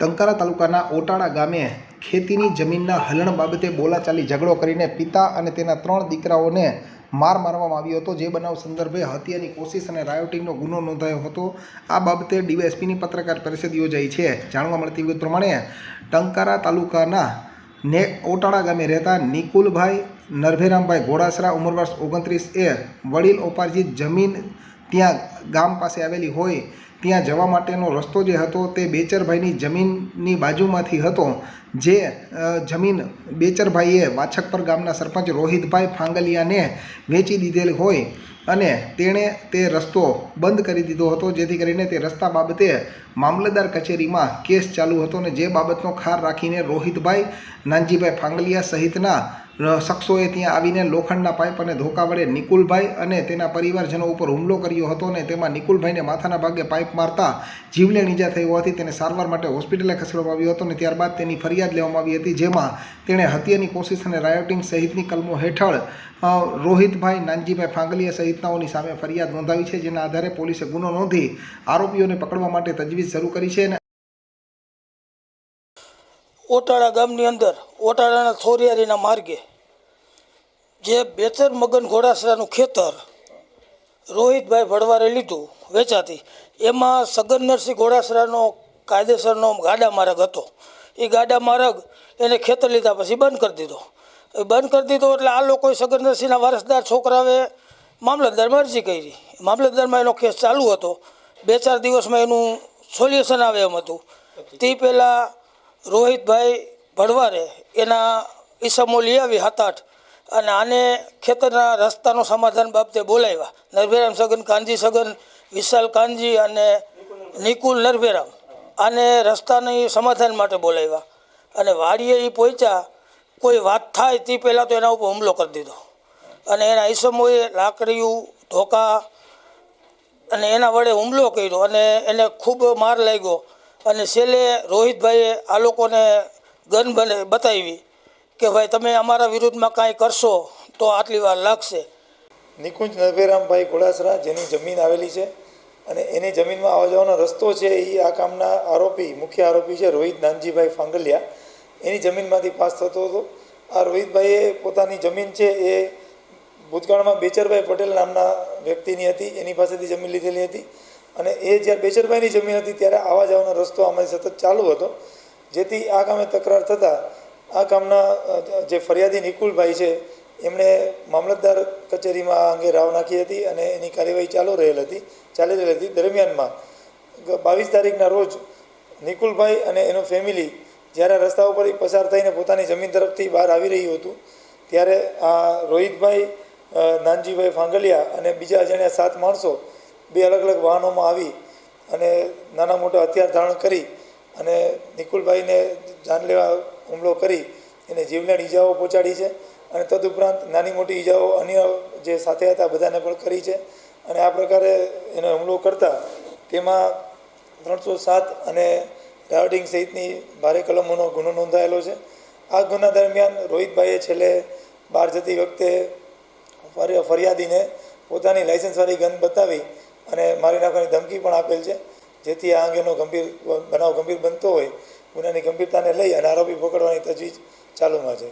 ટંકારા તાલુકાના ઓટાળા ગામે ખેતીની જમીનના હલણ બાબતે બોલાચાલી ઝઘડો કરીને પિતા અને તેના ત્રણ દીકરાઓને માર મારવામાં આવ્યો હતો. જે બનાવ સંદર્ભે હત્યાની કોશિશ અને રાયોટિંગનો ગુનો નોંધાયો હતો. આ બાબતે ડીવાયએસપીની પત્રકાર પરિષદ યોજાઈ છે. જાણવા મળતી વિગત પ્રમાણે ટંકારા તાલુકાના ને ઓટાળા ગામે રહેતા નિકુલભાઈ નરભેરામભાઈ ઘોડાસરા ઉંમર વર્ષ ઓગણત્રીસ એ વડીલ ઓપાર્જિત જમીન ત્યાં ગામ પાસે આવેલી હોય ત્યાં જવા માટેનો રસ્તો જે હતો તે બેચરભાઈની જમીનની બાજુમાંથી હતો, જે જમીન બેચરભાઈએ વાછકપર ગામના સરપંચ રોહિતભાઈ ફાંગલિયાને વેચી દીધેલ હોય અને તેણે તે રસ્તો બંધ કરી દીધો હતો, જેથી કરીને તે રસ્તા બાબતે મામલતદાર કચેરીમાં કેસ ચાલુ હતો અને જે બાબતનો ખાર રાખીને રોહિતભાઈ, નાનજીભાઈ ફાંગલિયા સહિતના શખ્સોએ ત્યાં આવીને લોખંડના પાઇપ અને ધોકા વડે નિકુલભાઈ અને તેના પરિવારજનો ઉપર હુમલો કર્યો હતો અને તેમાં નિકુલભાઈને માથાના ભાગે પાઇપ મારતા જીવલેણ ઈજા થઈ હોવાથી તેને સારવાર માટે હોસ્પિટલે ખસેડવામાં આવ્યો હતો અને ત્યારબાદ તેની ફરિયાદ લેવામાં આવી હતી, જેમાં તેણે હત્યાની કોશિશ અને રાયોટિંગ સહિતની કલમો હેઠળ રોહિતભાઈ, નાનજીભાઈ ફાંગલિયા સહિતનાઓની સામે ફરિયાદ નોંધાવી છે, જેના આધારે પોલીસે ગુનો નોંધી આરોપીઓને પકડવા માટે તજવીજ શરૂ કરી છે અને ઓટાળા ગામની અંદર, ઓટાળાના થોરિયારીના માર્ગે, જે બેતર મગન ઘોડાસરાનું ખેતર રોહિતભાઈ ભડવારે લીધું, વેચાતી. એમાં સગન નરસિંહ ઘોડાસરાનો કાયદેસરનો ગાડા માર્ગ હતો. એ ગાડા માર્ગ એને ખેતર લીધા પછી બંધ કરી દીધો. એ બંધ કરી દીધો એટલે આ લોકોએ સગન નરસિંહના વારસદાર છોકરાએ મામલતદારમાં અરજી કરી. મામલતદારમાં એનો કેસ ચાલુ હતો. બે ચાર દિવસમાં એનું સોલ્યુશન આવે એમ હતું. તે પહેલાં રોહિતભાઈ ભડવારે એના ઈસમો લઈ આવી, સાત આઠ અને આને ખેતરના રસ્તાનો સમાધાન બાબતે બોલાવ્યા. નરભેરામ સગન, કાનજી સગન, વિશાલ કાનજી અને નિકુલ નરભેરામ. આને રસ્તાની સમાધાન માટે બોલાવ્યા. અને વાડીએ એ પહોંચ્યા. કોઈ વાત થાય તે પહેલાં તો એના ઉપર હુમલો કરી દીધો. અને એના ઈસમોએ લાકડીયું ધોકા અને એના વડે હુમલો કર્યો અને એને ખૂબ માર લાગ્યો. અને છેલ્લે રોહિતભાઈએ આ લોકોને ગન બને બતાવી. કે ભાઈ, તમે અમારા વિરુદ્ધમાં કાંઈ કરશો તો આટલી વાર લાગશે. નિકુંજ નરભેરામભાઈ ઘોડાસરા જેની જમીન આવેલી છે અને એની જમીનમાં આવવા જવાનો રસ્તો છે એ આ કામના આરોપી, મુખ્ય આરોપી છે રોહિત નાનજીભાઈ ફાંગલિયા. એની જમીનમાંથી પાસ થતો હતો. આ રોહિતભાઈએ પોતાની જમીન છે એ ભૂતકાળમાં બેચરભાઈ પટેલ નામના વ્યક્તિની હતી, એની પાસેથી જમીન લીધેલી હતી અને એ જ્યારે બેચરભાઈની જમીન હતી ત્યારે આવવા જવાનો રસ્તો અમારી સતત ચાલુ હતો. જેથી આ કામે તકરાર થતાં આ કામના જે ફરિયાદી નિકુલભાઈ છે, એમણે મામલતદાર કચેરીમાં આ અંગે રાવ નાખી હતી અને એની કાર્યવાહી ચાલુ રહેલ હતી, ચાલી રહેલી હતી. દરમિયાનમાં બાવીસ તારીખના રોજ નિકુલભાઈ અને એનો ફેમિલી જ્યારે રસ્તા ઉપર પસાર થઈને પોતાની જમીન તરફથી બહાર આવી રહ્યું હતું, ત્યારે આ રોહિતભાઈ નાનજીભાઈ ફાંગલિયા અને બીજા અજાણ્યા સાત માણસો બે અલગ અલગ વાહનોમાં આવી અને નાના મોટા હથિયાર ધારણ કરી અને નિકુલભાઈને જાનલેવા હુમલો કરી એને જીવલેણ ઈજાઓ પહોંચાડી છે અને તદુપરાંત નાની મોટી ઈજાઓ અન્ય જે સાથે હતા બધાને પણ કરી છે. અને આ પ્રકારે એનો હુમલો કરતા તેમાં ત્રણસો સાત અને રાયોટિંગ સહિતની ભારે કલમોનો ગુનો નોંધાયેલો છે. આ ગુના દરમિયાન રોહિતભાઈએ છેલ્લે બહાર જતી વખતે ફરિ- ફરિયાદીને પોતાની લાઇસન્સવાળી ગન બતાવી અને મારી નાખવાની ધમકી પણ આપેલ છે. જેથી આ અંગેનો ગંભીર બનાવ ગંભીર બનતો હોય ગુનાની ગંભીરતાને લઈ અને આરોપી પકડવાની તજવીજ ચાલુમાં છે.